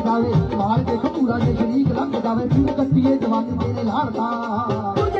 ਜਾਵੇ ਮਾਰ ਦੇ ਕਪੂਰਾ ਜੇ ਸ਼ਰੀਕ ਲੰਘ ਜਾਵੇ ਫਿਰ ਕੱਟੀਏ ਜਵਾਨੀ ਤੇਰੇ ਲਾੜ ਦਾ।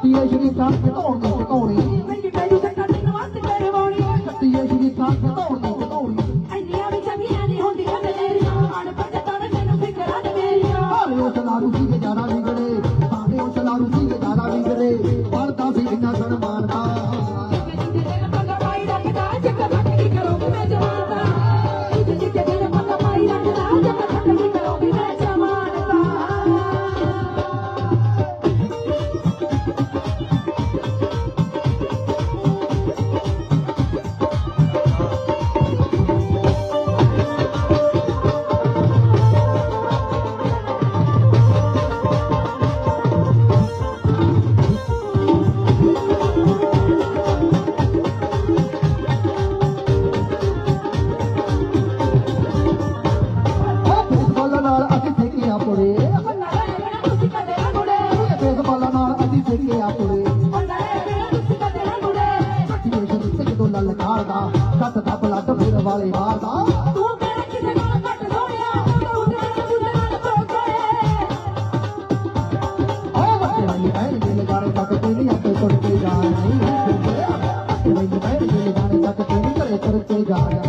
ਕੱਟੀਏ ਇੰਨੀਆਂ ਵੀ ਚੰਗੀਆਂ ਨਹੀਂ ਹੁੰਦੀਆਂ ਮੇਰੀਆਂ ਅਣਪੜ੍ਹ ਤਾਂ ਤੈਨੂੰ ਫਿਕਰਾਂ ਨੇ ਮੇਰੀਆਂ। ਭਾਵੇਂ ਉਸ ਲਾਰੂ ਸੀ ਜ਼ਿਆਦਾ ਵਿਗੜੇ। ਉਸ ਲਾਰੂ ਸੀ ਜ਼ਿਆਦਾ ਵਿਗੜੇ। ਪੜਦਾ ਸੀ ਇੰਨਾ ਸਨਮਾਨਦਾ ਨਾਲ ਅਸੀਂ ਫੇਕੀਆਂ ਪੁੜੇ ਬੰਦਾ ਲੈ ਬਿਨਾ ਤੁਸੀਂ ਕਦੇ ਨਾ ਮੁੜੇ ਕੱਟੀਏ ਸ਼ਰੀਕ ਜਦੋਂ ਲਲਕਾਰਦਾ ਸੱਤ ਦਾ ਬਲੱਡ ਫੇਰ ਵਾਲੇ ਮਾਰਦਾ ਤੂੰ ਕਿਹੜਾ ਕਿਸੇ ਨਾਲ ਘੱਟ ਸੋਹਣਿਆ ਤੂੰ ਤੇਰੇ ਦੂਜੇ ਨਾਲ ਬੋਲੇ ਓ ਵੱਡੇ ਵਾਲੀ ਭੈਣ ਦੇ ਲਗਾਰੇ ਤੱਕ ਤੇਰੀ ਆਪੇ ਤੁਰ ਕੇ ਜਾਣ ਨਹੀਂ ਜੋਗੇ ਵੱਡੇ ਵਾਲੀ ਭੈਣ ਦੇ ਲਗਾਰੇ ਤੱਕ ਤੇਰੀ ਘਰੇ ਤੁਰ ਕੇ ਜਾਣ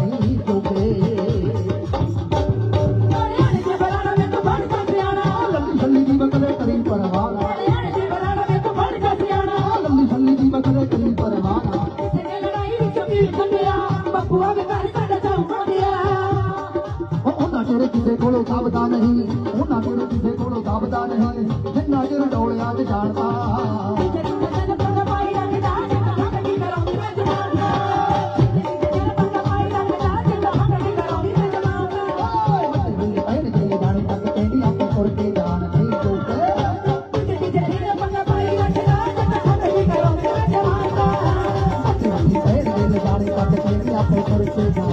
ਤੇਰੇ ਕਿਸੇ ਕੋਲੋਂ ਦਬਦਾ ਨਹੀਂ ਉਹਨਾਂ ਤੇਰੇ ਕਿਸੇ ਕੋਲੋਂ ਦਬਦਾ ਨਹੀਂ। ਜਿੰਨਾ ਚਿਰ ਡੋਲਿਆਂ 'ਚ ਜਾਣਦਾ Thank you.